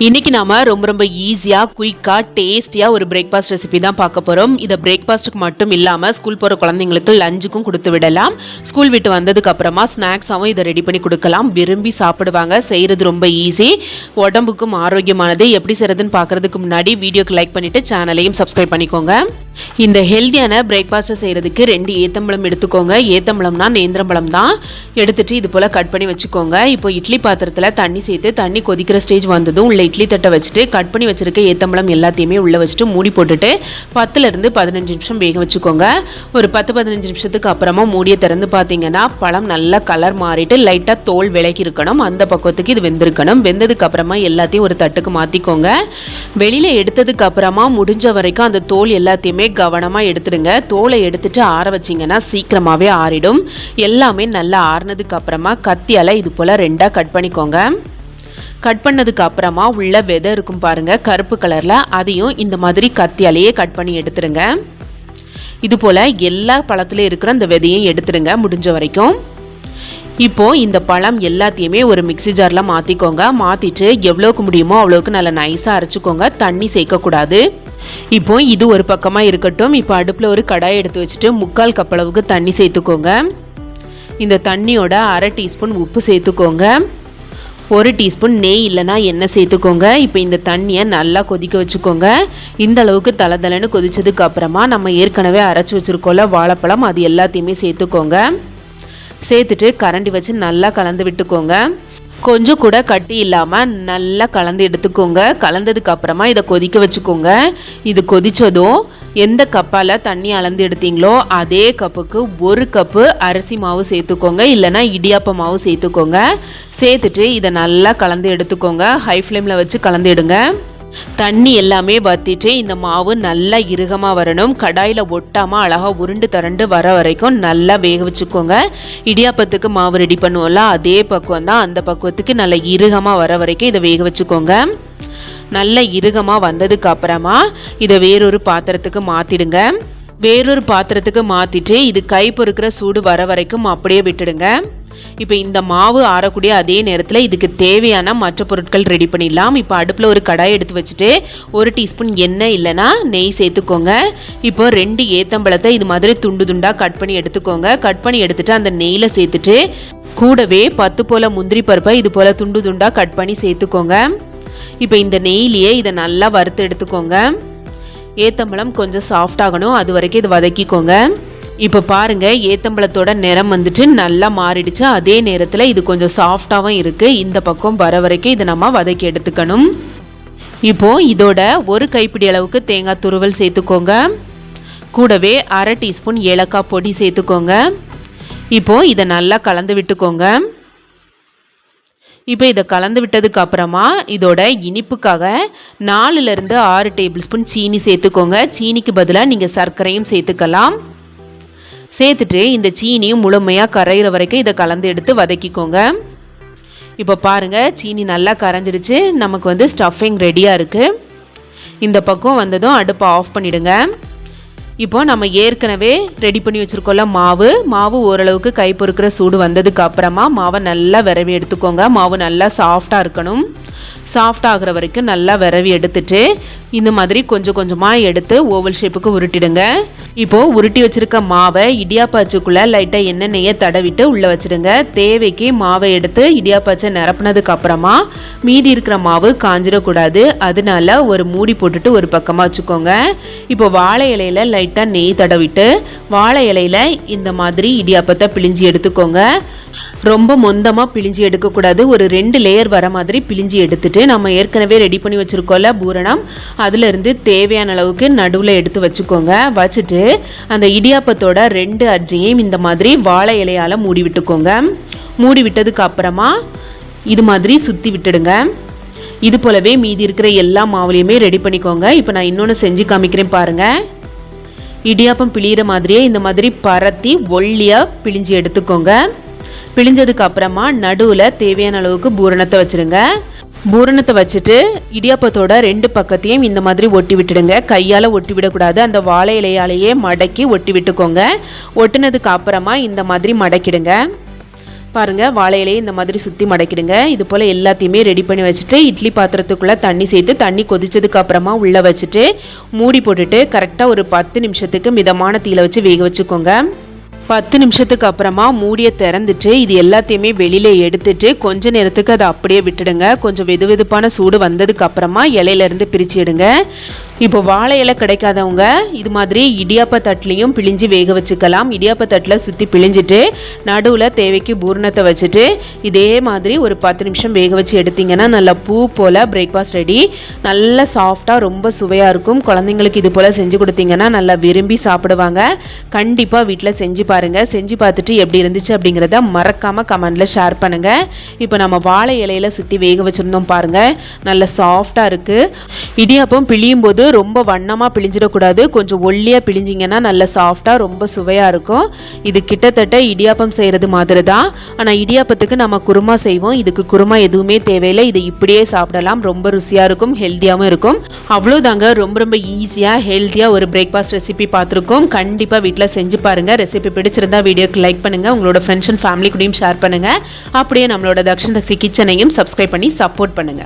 இன்றைக்கி நாம் ரொம்ப ரொம்ப ஈஸியாக குயிக்காக டேஸ்டியாக ஒரு பிரேக்ஃபாஸ்ட் ரெசிபி தான் பார்க்க போகிறோம் இதை பிரேக்ஃபாஸ்ட்டுக்கு மட்டும் இல்லாமல் ஸ்கூல் போகிற குழந்தைங்களுக்கு லஞ்சுக்கும் கொடுத்து விடலாம். ஸ்கூல் விட்டு வந்ததுக்கு அப்புறமா ஸ்நாக்ஸாகவும் இதை ரெடி பண்ணி கொடுக்கலாம். விரும்பி சாப்பிடுவாங்க. செய்கிறது ரொம்ப ஈஸி உடம்புக்கும் ஆரோக்கியமானது. எப்படி செய்கிறதுன்னு பார்க்குறதுக்கு முன்னாடி வீடியோக்கு லைக் பண்ணிவிட்டு சேனலையும் சப்ஸ்கிரைப் பண்ணிக்கோங்க. இந்த ஹெல்த்தியான பிரேக்ஃபாஸ்ட்டை செய்கிறதுக்கு ரெண்டு ஏத்தம்பழம் எடுத்துக்கோங்க. ஏத்தம்பழம்னா நேந்திரம்பழம் தான் எடுத்துகிட்டு இது போல் கட் பண்ணி வச்சுக்கோங்க. இப்போ இட்லி பாத்திரத்தில் தண்ணி சேர்த்து தண்ணி கொதிக்கிற ஸ்டேஜ் வந்ததும் உள்ள இட்லி தட்டை வச்சுட்டு கட் பண்ணி வச்சுருக்க ஏத்தம்பழம் எல்லாத்தையுமே உள்ளே வச்சுட்டு மூடி போட்டுட்டு பத்துலேருந்து பதினஞ்சு நிமிஷம் வேக வச்சுக்கோங்க. ஒரு பத்து பதினஞ்சு நிமிஷத்துக்கு அப்புறமா மூடியை திறந்து பார்த்தீங்கன்னா பழம் நல்லா கலர் மாறிட்டு லைட்டாக தோல் விலகி இருக்கணும். அந்த பக்கத்துக்கு இது வெந்திருக்கணும். வெந்ததுக்கு அப்புறமா எல்லாத்தையும் ஒரு தட்டுக்கு மாற்றிக்கோங்க வெளியில் எடுத்ததுக்கு அப்புறமா முடிஞ்ச வரைக்கும் அந்த தோல் எல்லாத்தையுமே கவனமாக எடுத்துடுங்க. தோலை எடுத்துட்டு ஆற வச்சிங்கன்னா சீக்கிரமாகவே ஆறிடும். எல்லாமே நல்லா ஆறினதுக்கு அப்புறமா கத்தியால் இது போல் ரெண்டாக கட் பண்ணிக்கோங்க. கட் பண்ணதுக்கு அப்புறமா உள்ள விதை இருக்கும் பாருங்கள் கருப்பு கலரில் அதையும் இந்த மாதிரி கத்தியாலேயே கட் பண்ணி எடுத்துடுங்க. இது போல் எல்லா பழத்துலேயும் இருக்கிற அந்த விதையும் எடுத்துடுங்க முடிஞ்ச வரைக்கும். இப்போ இந்த பழம் எல்லாத்தையுமே ஒரு மிக்ஸி ஜாரில் மாற்றிக்கோங்க மாற்றிட்டு எவ்வளோக்கு முடியுமோ அவ்வளோக்கு நல்லா நைஸாக அரைச்சிக்கோங்க. தண்ணி சேர்க்கக்கூடாது. இப்போ இது ஒரு பக்கமாக இருக்கட்டும். இப்போ அடுப்பில் ஒரு கடாய் எடுத்து வச்சுட்டு முக்கால் கப் அளவுக்கு தண்ணி சேர்த்துக்கோங்க. இந்த தண்ணியோட அரை டீஸ்பூன் உப்பு சேர்த்துக்கோங்க. ஒரு டீஸ்பூன் நெய் இல்லைன்னா எண்ணெய் சேர்த்துக்கோங்க. இப்போ இந்த தண்ணியை நல்லா கொதிக்க வச்சுக்கோங்க. இந்த அளவுக்கு தலை தலைன்னு கொதிச்சதுக்கு அப்புறமா நம்ம ஏற்கனவே அரைச்சி வச்சுருக்கோம்ல வாழைப்பழம் அது எல்லாத்தையுமே சேர்த்துக்கோங்க. சேர்த்துட்டு கரண்டி வச்சு நல்லா கலந்து விட்டுக்கோங்க. கொஞ்சம் கூட கட்டி இல்லாமல் நல்லா கலந்து எடுத்துக்கோங்க. கலந்ததுக்கு அப்புறமா இதை கொதிக்க வச்சுக்கோங்க. இது கொதித்ததும் எந்த கப்பால் தண்ணி அளந்து எடுத்தீங்களோ அதே கப்புக்கு ஒரு கப்பு அரிசி மாவு சேர்த்துக்கோங்க. இல்லைன்னா இடியாப்ப மாவு சேர்த்துக்கோங்க. சேர்த்துட்டு இதை நல்லா கலந்து எடுத்துக்கோங்க. ஹை ஃப்ளேமில் வச்சு கலந்து எடுங்க. தண்ணி எல்லாமே வற்றிட்டு இந்த மாவு நல்லா இறுகமாக வரணும். கடாயில் ஒட்டாமல் அழகாக உருண்டு தரண்டு வர வரைக்கும் நல்லா வேக வச்சுக்கோங்க. இடியாப்பத்துக்கு மாவு ரெடி பண்ணுவோம்ல அதே பக்குவம் தான் அந்த பக்குவத்துக்கு நல்லா இறுகமாக வர வரைக்கும் இதை வேக வச்சுக்கோங்க. நல்ல இறுகமாக வந்ததுக்கு அப்புறமா இதை வேறொரு பாத்திரத்துக்கு மாற்றிடுங்க வேறொரு பாத்திரத்துக்கு மாற்றிட்டு இது கை பொறுக்கிற சூடு வர வரைக்கும் அப்படியே விட்டுடுங்க. இப்போ இந்த மாவு ஆறக்கூடிய அதே நேரத்தில் இதுக்கு தேவையான மற்ற பொருட்கள் ரெடி பண்ணிடலாம். இப்போ அடுப்பில் ஒரு கடாய் எடுத்து வச்சுட்டு ஒரு டீஸ்பூன் எண்ணெய் இல்லைன்னா நெய் சேர்த்துக்கோங்க. இப்போ ரெண்டு ஏத்தம்பழத்தை இது மாதிரி துண்டு துண்டாக கட் பண்ணி எடுத்துக்கோங்க. கட் பண்ணி எடுத்துட்டு அந்த நெய்யில் சேர்த்துட்டு கூடவே பத்து போல் முந்திரி பருப்பை இது போல் துண்டு துண்டாக கட் பண்ணி சேர்த்துக்கோங்க. இப்போ இந்த நெய்லியே இதை நல்லா வறுத்து எடுத்துக்கோங்க. ஏத்தம்பழம் கொஞ்சம் சாஃப்ட் ஆகணும். அது வரைக்கும் இது வதக்கிக்கோங்க. இப்போ பாருங்க ஏத்தம்பழத்தோட நிறம் வந்துட்டு நல்லா மாறிடுச்சு. அதே நேரத்தில் இது கொஞ்சம் சாஃப்டாகவும் இருக்குது இந்த பக்கம் வர வரைக்கும் இதை நம்ம வதக்கி எடுத்துக்கணும். இப்போது இதோட ஒரு கைப்பிடி அளவுக்கு தேங்காய் துருவல் சேர்த்துக்கோங்க. கூடவே அரை டீஸ்பூன் ஏலக்காய் பொடி சேர்த்துக்கோங்க. இப்போ இதை நல்லா கலந்து விட்டுக்கோங்க. இப்போ இதை கலந்து விட்டதுக்கு அப்புறமா இதோட இனிப்புக்காக நாலுலேருந்து ஆறு டேபிள் ஸ்பூன் சீனி சேர்த்துக்கோங்க. சீனிக்கு பதிலாக நீங்கள் சர்க்கரையும் சேர்த்துக்கலாம். சேர்த்துட்டு இந்த சீனியும் முழுமையாக கரையிற வரைக்கும் இதை கலந்து எடுத்து வதக்கிக்கோங்க. இப்போ பாருங்கள் சீனி நல்லா கரைஞ்சிடுச்சு. நமக்கு வந்து ஸ்டஃபிங் ரெடியாக இருக்குது இந்த பக்கம் வந்ததும் அடுப்பை ஆஃப் பண்ணிவிடுங்க இப்போ நம்ம ஏற்கனவே ரெடி பண்ணி வச்சுருக்கோம்ல மாவு. மாவு ஓரளவுக்கு கை பொறுக்கிற சூடு வந்ததுக்கு அப்புறமா மாவை நல்லா விரவி எடுத்துக்கோங்க. மாவு நல்லா சாஃப்டாக இருக்கணும். சாஃப்ட் ஆகிற வரைக்கும் நல்லா விரவி எடுத்துட்டு இந்த மாதிரி கொஞ்சம் கொஞ்சமாக எடுத்து ஓவல் ஷேப்புக்கு உருட்டிடுங்க. இப்போது உருட்டி வச்சுருக்க மாவை இடியாப்பாச்சுக்குள்ளே லைட்டாக எண்ணெய் தடவிட்டு உள்ளே வச்சுடுங்க. தேவைக்கு மாவை எடுத்து இடியாப்பாச்சை நிரப்புனதுக்கு அப்புறமா மீதி இருக்கிற மாவு காஞ்சிடக்கூடாது. அதனால ஒரு மூடி போட்டுட்டு ஒரு பக்கமாக வச்சுக்கோங்க. இப்போ வாழை இலையில லைட்டாக நெய் தடவிட்டு வாழை இலையில இந்த மாதிரி இடியாப்பத்தை பிழிஞ்சி எடுத்துக்கோங்க. ரொம்ப மொந்தமாக பிழிஞ்சி எடுக்கக்கூடாது. ஒரு ரெண்டு லேயர் வர மாதிரி பிழிஞ்சி எடுத்துகிட்டு நம்ம ஏற்கனவே ரெடி பண்ணி வச்சுருக்கோம்ல பூரணம். அதுலேருந்து தேவையான அளவுக்கு நடுவில் எடுத்து வச்சுக்கோங்க. வச்சுட்டு அந்த இடியாப்பத்தோட ரெண்டு அட்ஜையும் இந்த மாதிரி வாழை இலையால் மூடி விட்டுக்கோங்க. மூடி விட்டதுக்கு அப்புறமா இது மாதிரி சுற்றி விட்டுடுங்க. இது போலவே மீதி இருக்கிற எல்லா மாவுலையுமே ரெடி பண்ணிக்கோங்க. இப்போ நான் இன்னொன்று செஞ்சு காமிக்கிறேன் பாருங்கள் இடியாப்பம் பிழியிற மாதிரியே இந்த மாதிரி பரத்தி ஒல்லியாக பிழிஞ்சு எடுத்துக்கோங்க. பிழிஞ்சதுக்கு அப்புறமா நடுவில் தேவையான அளவுக்கு பூரணத்தை வச்சுருங்க. பூரணத்தை வச்சுட்டு இடியாப்பத்தோட ரெண்டு பக்கத்தையும் இந்த மாதிரி ஒட்டி விட்டுடுங்க. கையால் ஒட்டி விடக்கூடாது. அந்த வாழை இலையாலேயே மடக்கி ஒட்டி விட்டுக்கோங்க. ஒட்டினதுக்கு அப்புறமா இந்த மாதிரி மடக்கிடுங்க. பாருங்கள் வாழை இலையை இந்த மாதிரி சுற்றி மடக்கிடுங்க. இது போல் எல்லாத்தையுமே ரெடி பண்ணி வச்சுட்டு இட்லி பாத்திரத்துக்குள்ளே தண்ணி சேர்த்து தண்ணி கொதிச்சதுக்கு அப்புறமா உள்ளே வச்சுட்டு மூடி போட்டுட்டு கரெக்டாக ஒரு பத்து நிமிஷத்துக்கு மிதமான தீயில வச்சு வேக வச்சுக்கோங்க. பத்து நிமிஷத்துக்கு அப்புறமா மூடியை திறந்துட்டு இது எல்லாத்தையுமே வெளியில் எடுத்துட்டு கொஞ்ச நேரத்துக்கு அதை அப்படியே விட்டுடுங்க. கொஞ்சம் வெது வெதுப்பான சூடு வந்ததுக்கு அப்புறமா இலையில இருந்து எடுங்க. இப்போ வாழை இலை கிடைக்காதவங்க இது மாதிரி இடியாப்ப தட்டிலையும் பிழிஞ்சு வேக வச்சுக்கலாம். இடியாப்ப தட்டில் சுற்றி பிழிஞ்சிட்டு நடுவில் தேவைக்கு பூர்ணத்தை வச்சுட்டு இதே மாதிரி ஒரு பத்து நிமிஷம் வேக வச்சு எடுத்திங்கன்னா நல்லா பூ போல் பிரேக்ஃபாஸ்ட் ரெடி நல்லா சாஃப்டாக ரொம்ப சுவையாக இருக்கும். குழந்தைங்களுக்கு இது போல் செஞ்சு கொடுத்தீங்கன்னா நல்லா விரும்பி சாப்பிடுவாங்க. கண்டிப்பாக வீட்டில் செஞ்சு பாருங்கள் செஞ்சு பார்த்துட்டு எப்படி இருந்துச்சு அப்படிங்கிறத மறக்காமல் கமெண்டில் ஷேர் பண்ணுங்கள் இப்போ நம்ம வாழை இலையில சுற்றி வேக வச்சுருந்தோம் பாருங்கள் நல்லா சாஃப்டாக இருக்குது இடியாப்பம் பிழியும் போது ரொம்ப வண்ணமாக பிழிஞ்சிடக்கூடாது. கொஞ்சம் ஒல்லியாக பிழிஞ்சிங்கன்னா நல்ல சாஃப்டாக ரொம்ப சுவையாக இருக்கும். இது கிட்டத்தட்ட இடியாப்பம் செய்கிறது மாதிரி தான் ஆனால் இடியாப்பத்துக்கு நம்ம குருமா செய்வோம். இதுக்கு குருமா எதுவுமே தேவையில்லை. இது இப்படியே சாப்பிடலாம். ரொம்ப ருசியாக இருக்கும் ஹெல்த்தியாகவும் இருக்கும். அவ்வளோதாங்க ரொம்ப ரொம்ப ஈஸியாக ஹெல்த்தியாக ஒரு பிரேக்ஃபாஸ்ட் ரெசிபி பார்த்துருக்கோம். கண்டிப்பாக வீட்டில் செஞ்சு பாருங்கள் ரெசிபி பிடிச்சிருந்தா வீடியோக்கு லைக் பண்ணுங்கள் உங்களோட ஃப்ரெண்ட்ஸ் அண்ட் ஃபேமிலி கூடயும் ஷேர் பண்ணுங்கள் அப்படியே நம்மளோட தக்ஷன் தக்ஷி கிச்சனையும் சப்ஸ்கிரைப் பண்ணி சப்போர்ட் பண்ணுங்கள்